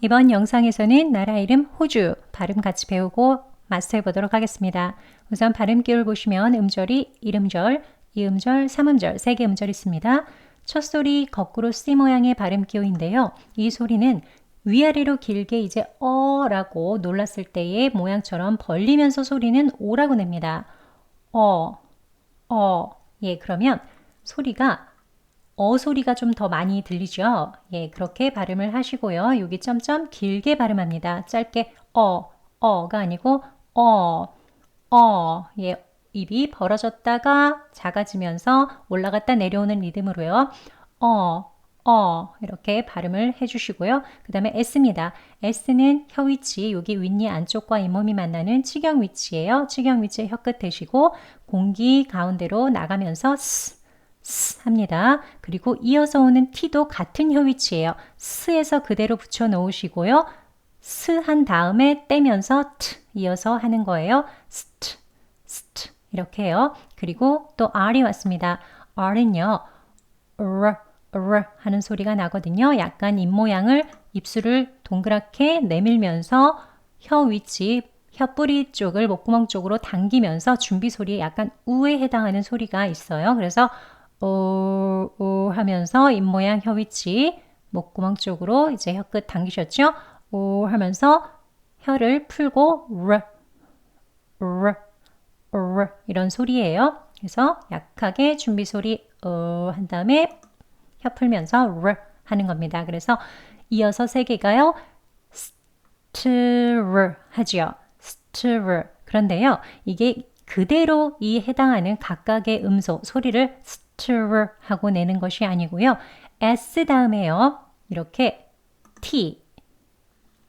이번 영상에서는 나라 이름 호주 발음 같이 배우고 마스터해 보도록 하겠습니다. 우선 발음 기호를 보시면 음절이 1음절, 2음절, 3음절, 3개 음절이 있습니다. 첫 소리 거꾸로 C 모양의 발음 기호인데요. 이 소리는 위아래로 길게 이제 어라고 놀랐을 때의 모양처럼 벌리면서 소리는 오라고 냅니다. 어, 어. 예, 그러면 소리가 어 소리가 좀 더 많이 들리죠? 예, 그렇게 발음을 하시고요. 여기 점점 길게 발음합니다. 짧게 어, 어가 아니고 어, 어. 예, 입이 벌어졌다가 작아지면서 올라갔다 내려오는 리듬으로요. 어, 어 이렇게 발음을 해주시고요. 그 다음에 S입니다. S는 혀 위치, 여기 윗니 안쪽과 잇몸이 만나는 치경 위치예요. 치경 위치에 혀끝 대시고 공기 가운데로 나가면서 스, 스 합니다. 그리고 이어서 오는 T도 같은 혀 위치예요. 스에서 그대로 붙여 놓으시고요. 스한 다음에 떼면서 트 이어서 하는 거예요. 스트, 스트 이렇게 해요. 그리고 또 R이 왔습니다. R은요. R, R 하는 소리가 나거든요. 약간 입 모양을 입술을 동그랗게 내밀면서 혀 위치, 혀 뿌리 쪽을 목구멍 쪽으로 당기면서 준비 소리에 약간 우에 해당하는 소리가 있어요. 그래서 오, 오 하면서 입모양 혀 위치 목구멍 쪽으로 이제 혀 끝 당기셨죠? 오 하면서 혀를 풀고 R, R, R 이런 소리예요. 그래서 약하게 준비 소리 어, 한 다음에 혀 풀면서 R 하는 겁니다. 그래서 이어서 세 개가요. 스트르 하지요. 스트르. 그런데요. 이게 그대로 이 해당하는 각각의 음소 소리를 스트 르 하고 내는 것이 아니고요. S 다음에요. 이렇게 T,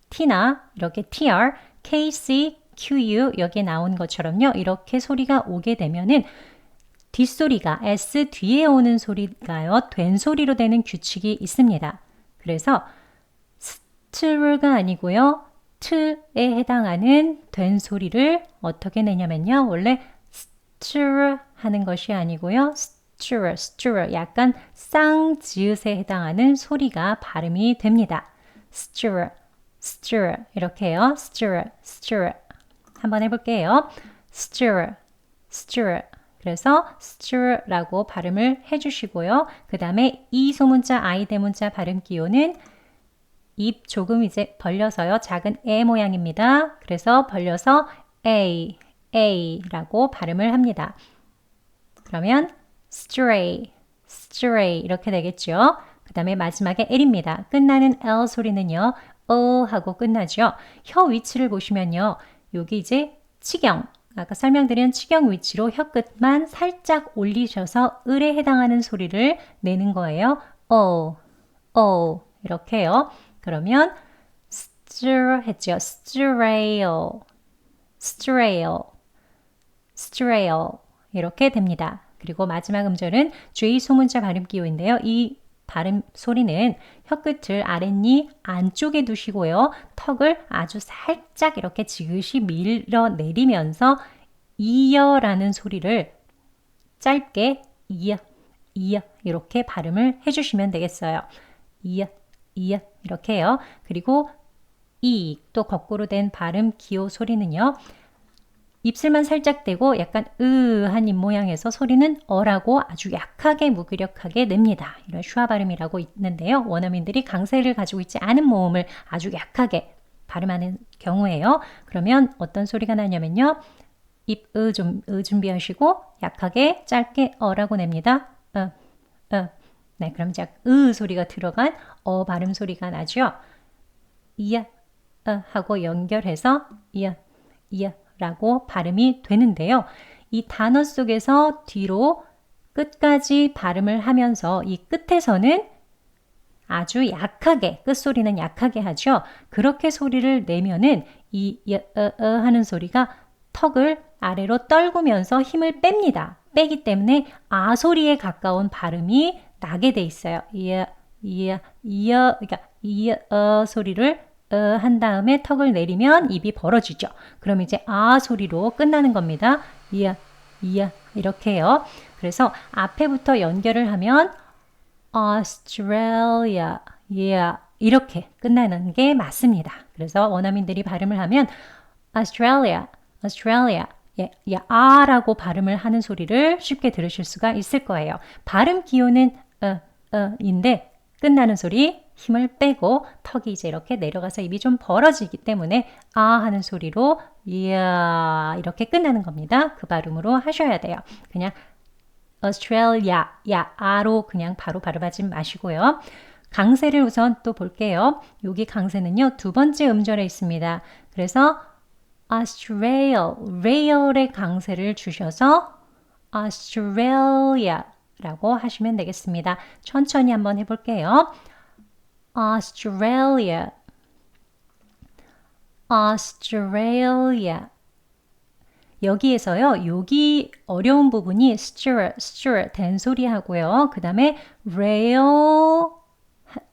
T나 이렇게 TR, KC, QU 여기에 나온 것처럼요. 이렇게 소리가 오게 되면은 뒷소리가 S 뒤에 오는 소리가요. 된 소리로 되는 규칙이 있습니다. 그래서 스트르가 아니고요. 트에 해당하는 된 소리를 어떻게 내냐면요. 원래 스트르 하는 것이 아니고요. 스 트르, 스트르 약간 쌍지읒에 해당하는 소리가 발음이 됩니다. 스트르, 스트르 이렇게 해요. 스트르, 스트르 한번 해볼게요. stir. 그래서 stir라고 발음을 해주시고요. 그 다음에 이 소문자, I 대문자 발음 기호는 입 조금 이제 벌려서요. 작은 에 모양입니다. 그래서 벌려서 a, a라고 발음을 합니다. 그러면 stray, stray 이렇게 되겠죠. 그 다음에 마지막에 l입니다. 끝나는 l 소리는요. 어 하고 끝나죠. 혀 위치를 보시면요. 여기 이제 치경, 아까 설명드린 치경 위치로 혀 끝만 살짝 올리셔서 을에 해당하는 소리를 내는 거예요. 어, 어 이렇게요. 그러면 stir 했죠. strail, strail, strail 이렇게 됩니다. 그리고 마지막 음절은 J 소문자 발음 기호인데요. 이 발음 소리는 혀끝을 아랫니 안쪽에 두시고요. 턱을 아주 살짝 이렇게 지그시 밀어내리면서 이어라는 소리를 짧게 이어, 이어 이렇게 발음을 해주시면 되겠어요. 이어, 이어 이렇게 해요. 그리고 이 또 거꾸로 된 발음 기호 소리는요. 입술만 살짝 대고 약간 으한 입 모양에서 소리는 어라고 아주 약하게 무기력하게 냅니다. 이런 슈아 발음이라고 있는데요. 원어민들이 강세를 가지고 있지 않은 모음을 아주 약하게 발음하는 경우에요. 그러면 어떤 소리가 나냐면요. 입, 으, 좀, 으 준비하시고 약하게 짧게 어라고 냅니다. 어, 어. 네, 그럼 이제 으 소리가 들어간 어 발음 소리가 나죠. 이야, 어, 하고 연결해서 이야, 이야, 라고 발음이 되는데요. 이 단어 속에서 뒤로 끝까지 발음을 하면서 이 끝에서는 아주 약하게 끝소리는 약하게 하죠. 그렇게 소리를 내면은 이 어, 어, 하는 소리가 턱을 아래로 떨구면서 힘을 뺍니다. 빼기 때문에 아 소리에 가까운 발음이 나게 돼 있어요. 이어 이어 이어 그러니까 이어 소리를 어, 한 다음에 턱을 내리면 입이 벌어지죠. 그럼 이제 아 소리로 끝나는 겁니다. 이야, 이야, 이렇게요. 그래서 앞에부터 연결을 하면 Australia, yeah, 이렇게 끝나는 게 맞습니다. 그래서 원어민들이 발음을 하면 Australia, Australia, 예, 예, 아라고 발음을 하는 소리를 쉽게 들으실 수가 있을 거예요. 발음 기호는 어, 어, 인데 끝나는 소리 힘을 빼고 턱이 이제 이렇게 내려가서 입이 좀 벌어지기 때문에 아 하는 소리로 이야 이렇게 끝나는 겁니다. 그 발음으로 하셔야 돼요. 그냥 Australia, 야, 아로 그냥 바로 발음하지 마시고요. 강세를 우선 또 볼게요. 여기 강세는요, 두 번째 음절에 있습니다. 그래서 Australia, rail의 강세를 주셔서 Australia 라고 하시면 되겠습니다. 천천히 한번 해볼게요. Australia, Australia. 여기에서요, 여기 어려운 부분이 stir, stir, 된 소리 하고요. 그 다음에 rail,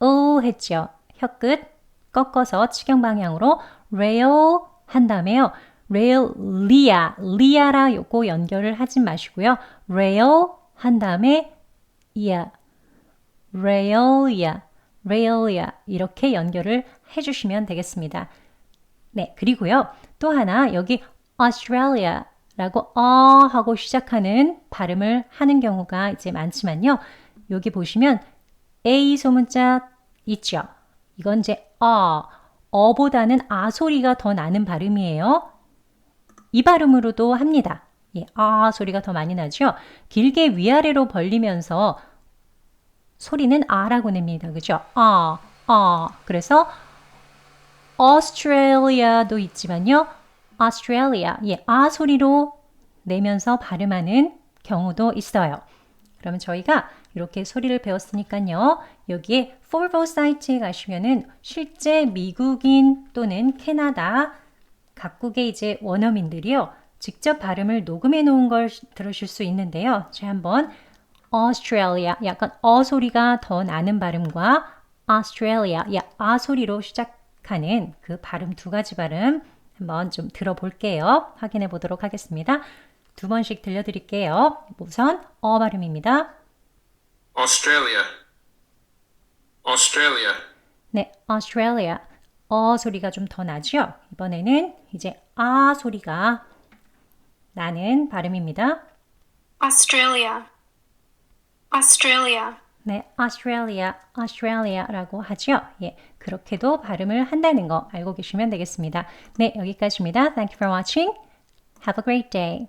오 했죠. 혀끝 꺾어서 치경 방향으로 rail 한 다음에요. rail, 리아, 리아라 요거 연결을 하지 마시고요. rail 한 다음에 이야, rail이야 이렇게 연결을 해주시면 되겠습니다. 네, 그리고요. 또 하나 여기 Australia라고 어 하고 시작하는 발음을 하는 경우가 이제 많지만요. 여기 보시면 A 소문자 있죠. 이건 이제 어, 어보다는 아 소리가 더 나는 발음이에요. 이 발음으로도 합니다. 예, 아 소리가 더 많이 나죠. 길게 위아래로 벌리면서 소리는 아라고 냅니다. 그죠? 아, 아. 그래서 Australia도 있지만요. Australia, 예, 아 소리로 내면서 발음하는 경우도 있어요. 그러면 저희가 이렇게 소리를 배웠으니까요. 여기에 Forvo 사이트에 가시면은 실제 미국인 또는 캐나다 각국의 이제 원어민들이요. 직접 발음을 녹음해 놓은 걸 들으실 수 있는데요. 제가 한번 Australia, 약간 어 소리가 더 나는 발음과 Australia, 야, 아 소리로 시작하는 그 발음 두 가지 발음 한번 좀 들어볼게요. 확인해 보도록 하겠습니다. 두 번씩 들려드릴게요. 우선 어 발음입니다. Australia. Australia. 네, Australia. 어 소리가 좀 더 나죠? 이번에는 이제 아 소리가 나는 발음입니다. Australia. Australia. 네, Australia, Australia라고 하죠. 예, 그렇게도 발음을 한다는 거 알고 계시면 되겠습니다. 네, 여기까지입니다. Thank you for watching. Have a great day.